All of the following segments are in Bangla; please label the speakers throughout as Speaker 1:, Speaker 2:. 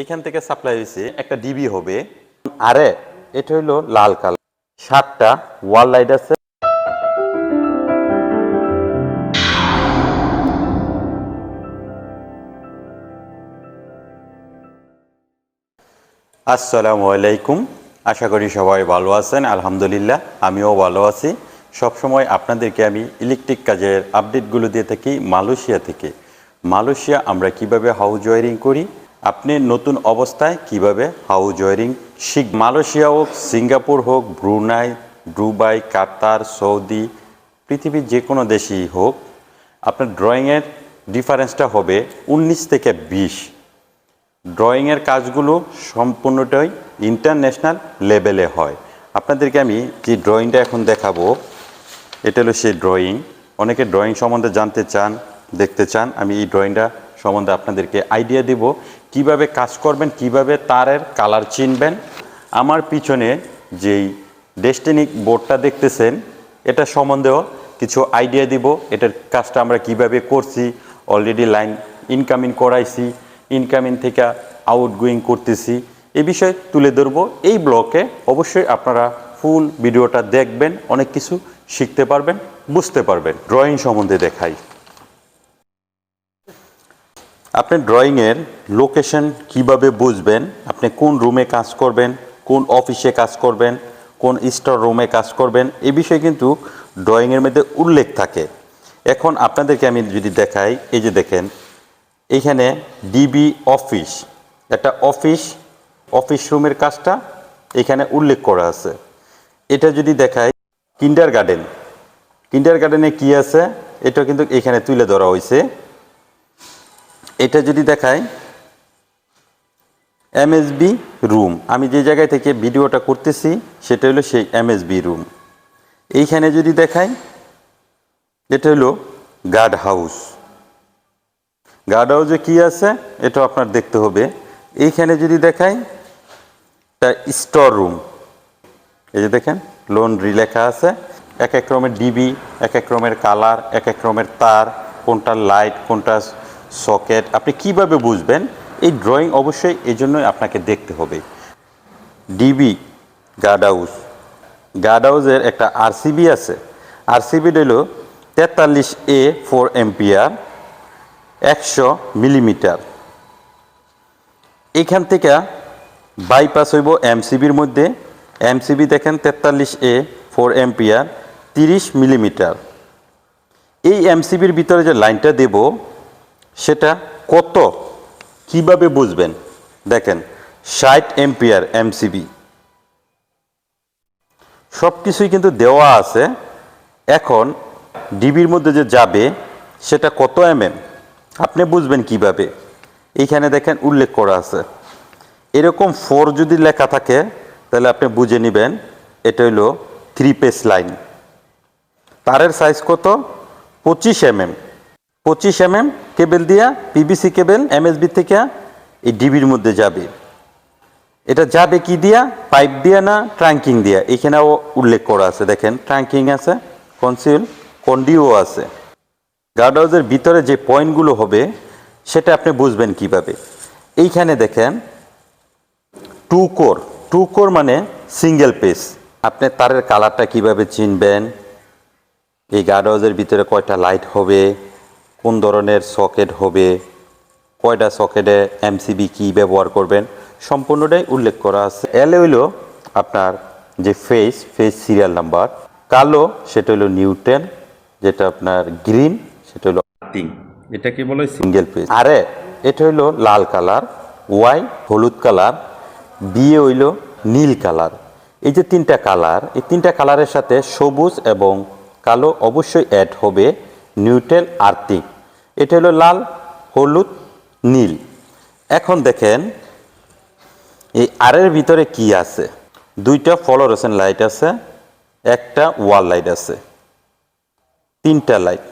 Speaker 1: এইখান থেকে সাপ্লাই হয়েছে একটা ডিবি হবে। আরে, এটা হইল লাল কালার। সাতটা ওয়াল লাইট আছে। আসসালামু আলাইকুম। আশা করি সবাই ভালো আছেন, আলহামদুলিল্লাহ, আমিও ভালো আছি। সবসময় আপনাদেরকে আমি ইলেকট্রিক কাজের আপডেটগুলো দিয়ে থাকি মালয়েশিয়া থেকে। মালয়েশিয়া আমরা কীভাবে হাউস ওয়ারিং করি আপনি নতুন অবস্থায় কীভাবে হাউস ওয়ারিং শিখ মালয়েশিয়া হোক, সিঙ্গাপুর হোক, ব্রুনাই, দুবাই, কাতার, সৌদি, পৃথিবীর যে কোনো দেশেই হোক, আপনার ড্রয়িংয়ের ডিফারেন্সটা হবে উনিশ থেকে বিশ। ড্রয়িংয়ের কাজগুলো সম্পূর্ণটাই ইন্টারন্যাশনাল লেভেলে হয়। আপনাদেরকে আমি যে ড্রয়িংটা এখন দেখাবো, এটা হলো সেই ড্রয়িং। অনেকে ড্রয়িং সম্বন্ধে জানতে চান, দেখতে চান, আমি এই ড্রয়িংটা সম্বন্ধে আপনাদেরকে আইডিয়া দিব। কীভাবে কাজ করবেন, কীভাবে তারের কালার চিনবেন। আমার পিছনে যেই ডেস্টিনিক বোর্ডটা দেখতেছেন, এটা সম্বন্ধেও কিছু আইডিয়া দিব। এটার কাজটা আমরা কীভাবে করছি অলরেডি লাইন ইনকামিং করাইছি ইনকামিং থেকে আউট গোয়িং করতেছি। এই বিষয়ে তুলে ধরবো। এই ব্লকে অবশ্যই আপনারা ফুল ভিডিওটা দেখবেন, অনেক কিছু শিখতে পারবেন, বুঝতে পারবেন। ড্রয়িং সম্বন্ধে দেখাই। আপনি ড্রয়িংয়ের লোকেশন কীভাবে বুঝবেন? আপনি কোন রুমে কাজ করবেন? কোন অফিসে কাজ করবেন? কোন স্টোর রুমে কাজ করবেন? এই বিষয়ে কিন্তু ড্রয়িংয়ের মধ্যে উল্লেখ থাকে। এখন আপনাদেরকে আমি যদি দেখাই, এই যে দেখেন এইখানে ডিবি অফিস একটা অফিস অফিস রুমের কাজটা এখানে উল্লেখ করা আছে। এটা যদি দেখাই কিন্ডার গার্ডেন কিন্ডার গার্ডেনে কি আছে? এটা কিন্তু এখানে তুলে ধরা হয়েছে এটা যদি দেখায় এমএসবি রুম আমি যে জায়গায় থেকে ভিডিওটা করতেছি, সেটা হলো সেই এমএসবি রুম এইখানে যদি দেখাই, এটা হলো গার্ড হাউস গার্ড হাউসে কী আছে এটা আপনার দেখতে হবে। এইখানে যদি দেখাই তা স্টোর রুম এই যে দেখেন লন্ড্রি লেখা আছে। এক এক রকমের ডিবি এক এক রকমের কালার এক এক রকমের তার কোনটা লাইট কোনটা সকেট, আপনি কীভাবে বুঝবেন? এই ড্রয়িং অবশ্যই এই জন্যই আপনাকে দেখতে হবে। ডিবি গার্ড হাউস গার্ড হাউসের একটা আরসিবি আছে। আরসিবি হলো তেতাল্লিশ এ ফোর এম্পিয়ার একশো মিলিমিটার এখান থেকে বাইপাস হইব এমসিবির মধ্যে। এমসিবি দেখেন তেতাল্লিশ এ ফোর এম্পিয়ার তিরিশ মিলিমিটার এই এমসিবির ভিতরে যে লাইনটা দেব সেটা কত? কীভাবে বুঝবেন? দেখেন, ষাট এম্পিয়ার এমসিবি। সব কিছুই কিন্তু দেওয়া আছে। এখন ডিবির মধ্যে যে যাবে, সেটা কত এমএম? আপনি বুঝবেন কীভাবে? এইখানে দেখেন উল্লেখ করা আছে। এরকম ফোর যদি লেখা থাকে, তাহলে আপনি বুঝে নেবেন, এটা হলো থ্রি পেস লাইন তারের সাইজ কত? পঁচিশ এমএম। পঁচিশ এমএম কেবেল দিয়া, পিবিসি কেবেল, এমএসবি থেকে এই ডিবির মধ্যে যাবে। এটা যাবে কি দিয়া? পাইপ দিয়া না ট্রাঙ্কিং দিয়া? এখানেও উল্লেখ করা আছে। দেখেন, ট্রাঙ্কিং আছে, কনসিল, কন্ডিও আছে। গার্ড ভিতরে যে পয়েন্টগুলো হবে, সেটা আপনি বুঝবেন কীভাবে। এইখানে দেখেন, টু কোর। টু কোর মানে সিঙ্গেল পেস। আপনি তারের কালারটা কীভাবে চিনবেন? এই গার্ড ভিতরে কয়টা লাইট হবে? কোন ধরনের সকেট হবে, কয়টা সকেটে এমসিবি কি ব্যবহার করবেন, সম্পূর্ণটাই উল্লেখ করা আছে। এল হইল আপনার যে ফেস ফেস সিরিয়াল নাম্বার কালো সেটা হলো নিউটেন যেটা আপনার গ্রিন সেটা হলো আর্থিং এটাকে বলে সিঙ্গেল পেজ আরে এটা হইল লাল কালার ওয়াই হলুদ কালার বিয়ে হইল নীল কালার এই যে তিনটা কালার এই তিনটা কালারের সাথে সবুজ এবং কালো অবশ্যই অ্যাড হবে নিউট্রেল আর্থিং এটা হলো লাল, হলুদ, নীল। এখন দেখেন, এই আরের ভিতরে কি আছে? দুইটা ফলোরেশন লাইট আছে, একটা ওয়াল লাইট আছে। তিনটা লাইট।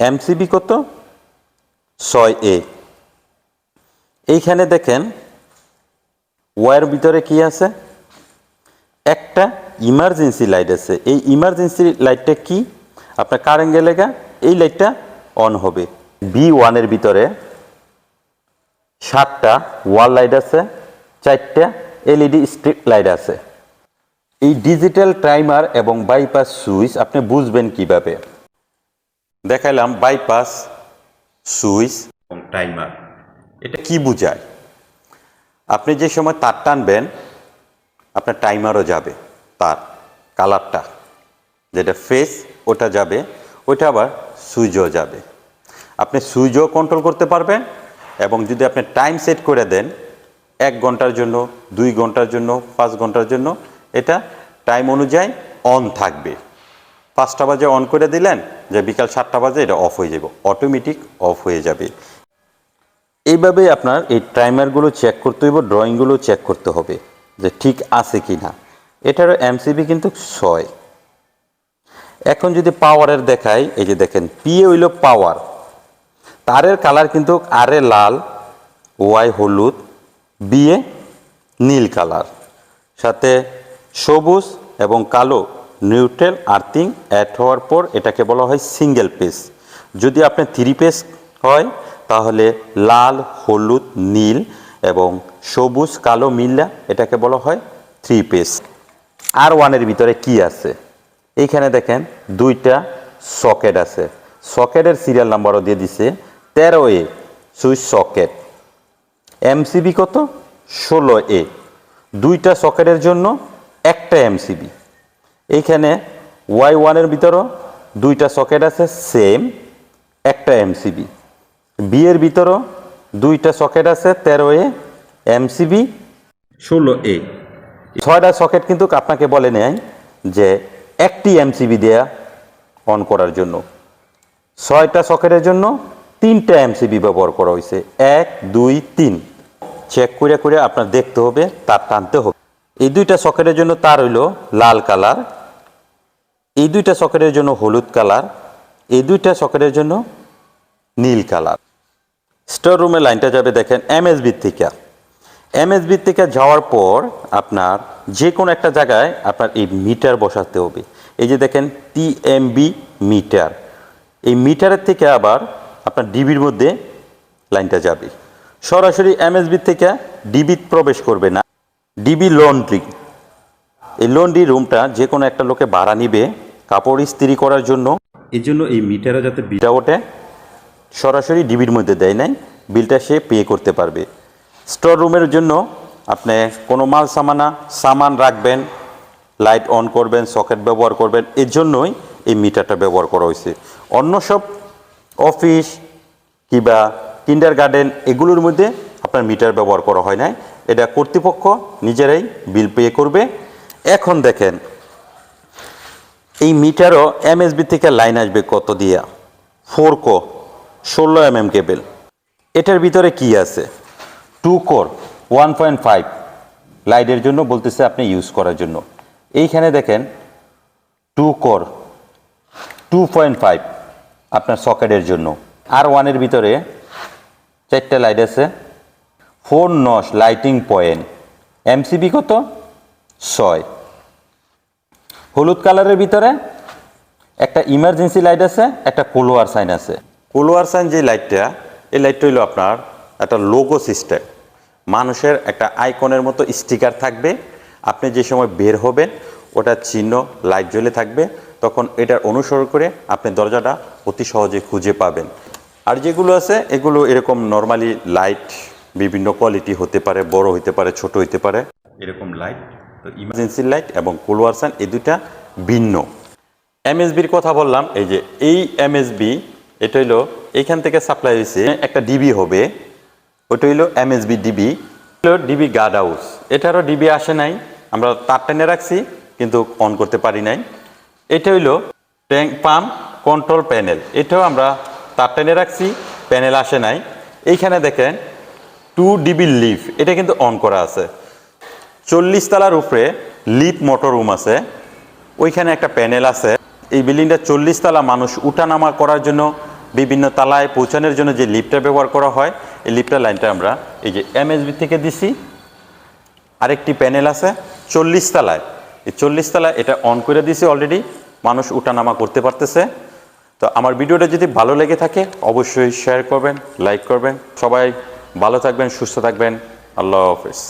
Speaker 1: এমসিবি কত? ছয় এ। এইখানে দেখেন, ওয়ার ভিতরে কি আছে? একটা ইমার্জেন্সি লাইট আছে। এই ইমার্জেন্সি লাইটটা কি? আপনার কারেন্ট গেলে এই লাইটটা অন হবে। বি ওয়ানের ভিতরে সাতটা ওয়াল লাইট আছে, চারটা এলইডি স্ট্রিট লাইট আছে। এই ডিজিটাল টাইমার এবং বাইপাস সুইচ আপনি বুঝবেন কীভাবে? দেখাইলাম বাইপাস সুইচ এবং টাইমার এটা কি বোঝায়? আপনি যে সময় তার টানবেন, আপনার টাইমারও যাবে, তার কালারটা যেটা ফেস ওটা যাবে। ওটা আবার সুইচও যাবে। আপনি সুইচও কন্ট্রোল করতে পারবেন এবং যদি আপনি টাইম সেট করে দেন, এক ঘণ্টার জন্য, দুই ঘণ্টার জন্য, পাঁচ ঘণ্টার জন্য, এটা টাইম অনুযায়ী অন থাকবে। পাঁচটা বাজে অন করে দিলেন, যে বিকাল সাতটা বাজে এটা অফ হয়ে যাবে অটোমেটিক অফ হয়ে যাবে। এইভাবে আপনার এই টাইমারগুলো চেক করতে হইব ড্রয়িংগুলো চেক করতে হবে যে ঠিক আছে কি না এটারও এমসিবি কিন্তু ছয়। এখন যদি পাওয়ারের দেখাই, এই যে দেখেন পিএ হইল পাওয়ার তারের কালার কিন্তু আর এ লাল ওয়াই হলুদ বিয়ে নীল কালার সাথে সবুজ এবং কালো নিউট্রেল আর্থিং অ্যাড হওয়ার পর এটাকে বলা হয় সিঙ্গেল পেস যদি আপনি থ্রি পেস হয়, তাহলে লাল, হলুদ, নীল এবং সবুজ, কালো মিল্লা এটাকে বলা হয় থ্রি পেস আর ওয়ানের ভিতরে কি আছে? এইখানে দেখেন দুইটা সকেট আছে। সকেটের সিরিয়াল নাম্বারও দিয়ে দিছে তেরো এ সুইচ সকেট। এমসিবি কত? ষোলো এ দুইটা সকেটের জন্য একটা এমসিবি এইখানে ওয়াই ওয়ানের ভিতরও দুইটা সকেট আছে সেম একটা এমসিবি বি এর ভিতরও দুইটা সকেট আছে, তেরো এ এমসিবি ষোলো এ ছয়টা সকেট কিন্তু আপনাকে বলে নেয় যে একটি এমসিবি দেয়া অন করার জন্য। ছয়টা সকেটের জন্য তিনটা এমসিবি ব্যবহার করা হয়েছে। এক, দুই, তিন। চেক করে করে আপনার দেখতে হবে, তার টানতে হবে। এই দুইটা সকেটের জন্য তার হইল লাল কালার, এই দুইটা সকেটের জন্য হলুদ কালার, এই দুইটা সকেটের জন্য নীল কালার। স্টোর রুমে লাইনটা যাবে দেখেন এমএসবি থেকে এমএসবি থেকে যাওয়ার পর আপনার যে কোনো একটা জায়গায় আপনার এই মিটার বসাতে হবে। এই যে দেখেন, টিএমবি মিটার। এই মিটারের থেকে আবার আপনার ডিবির মধ্যে লাইনটা যাবে। সরাসরি এমএসবি থেকে ডিবি প্রবেশ করবে না। DB laundry. এই লন্ড্রি রুমটা যে কোনো একটা লোকে ভাড়া নিবে, কাপড় ইস্ত্রি করার জন্য। এই জন্য এই মিটারে যাতে বিটা ওঠে। সরাসরি ডিবির মধ্যে দেয় নাই। বিলটা সে পে করতে পারবে। স্টোর রুমের জন্য আপনি কোনো মাল সামানা সামান রাখবেন, লাইট অন করবেন, সকেট ব্যবহার করবেন, এর জন্যই এই মিটারটা ব্যবহার করা হয়েছে। অন্য সব অফিস কিংবা কিন্ডার গার্ডেন এগুলোর মধ্যে আপনার মিটার ব্যবহার করা হয় নাই। এটা কর্তৃপক্ষ নিজেরাই বিল পে করবে। এখন দেখেন, এই মিটারও এমএসবি থেকে লাইন আসবে কত দিয়া? ফোর কো, ষোলো এম এম কেবেল। এটার ভিতরে কি আছে? Two core. One point five লাইটের জন্য বলতেছে আপনি ইউজ করার জন্য। এইখানে দেখেন two core two point five আপনার সকেটের জন্য। আর ওয়ানের ভিতরে চারটে লাইট আছে। Four nos lighting point MCB কত? ছয়। হলুদ কালারের ভিতরে একটা ইমার্জেন্সি লাইট আছে, একটা কোলোয়ার সাইন আছে। কোলোয়ার সাইন যে লাইটটা এই লাইটটা হইল আপনার একটা লোগো সিস্টেম মানুষের একটা আইকনের মতো স্টিকার থাকবে। আপনি যে সময় বের হবেন ওটা চিহ্ন লাইট জ্বলে থাকবে। তখন এটার অনুসরণ করে আপনি দরজাটা অতি সহজে খুঁজে পাবেন। আর যেগুলো আছে এগুলো এরকম নর্মালি লাইট বিভিন্ন কোয়ালিটি হতে পারে বড় হতে পারে ছোট হতে পারে। এরকম লাইট তো ইমার্জেন্সি লাইট এবং কোলোয়ার সাইন এই দুটা ভিন্ন। এমএসবির কথা বললাম এই যে এই এমএসবি এটা হইল এইখান থেকে সাপ্লাই হয়েছে একটা ডিবি হবে। ওটা হইল এমএসবি ডিবি হলো ডিবি গার্ড হাউস এটারও ডিবি আসে নাই, আমরা তার টেনে রাখছি, কিন্তু অন করতে পারি নাই। এটা হইল ট্যাঙ্ক পাম্প কন্ট্রোল প্যানেল এটাও আমরা তার টেনে রাখছি প্যানেল আসে নাই। এইখানে দেখেন টু ডিবি লিফ এটা কিন্তু অন করা আছে। চল্লিশ তলার উপরে লিপ মোটর রুম আছে, ওইখানে একটা প্যানেল আছে। এই বিল্ডিংটা চল্লিশ তলা মানুষ উঠানামা করার জন্য, বিভিন্ন তালায় পৌঁছানোর জন্য যে লিফটটা ব্যবহার করা হয় এই লিপটা লাইনটা আমরা এই যে এমএসবি থেকে দিছি, আরেকটি প্যানেল আছে চল্লিশ তালায়। এই চল্লিশ তালায় এটা অন করে দিছি অলরেডি মানুষ উঠানামা করতে পারতেছে। তো আমার ভিডিওটা যদি ভালো লেগে থাকে, অবশ্যই শেয়ার করবেন লাইক করবেন। সবাই ভালো থাকবেন, সুস্থ থাকবেন। আল্লাহ হাফেজ।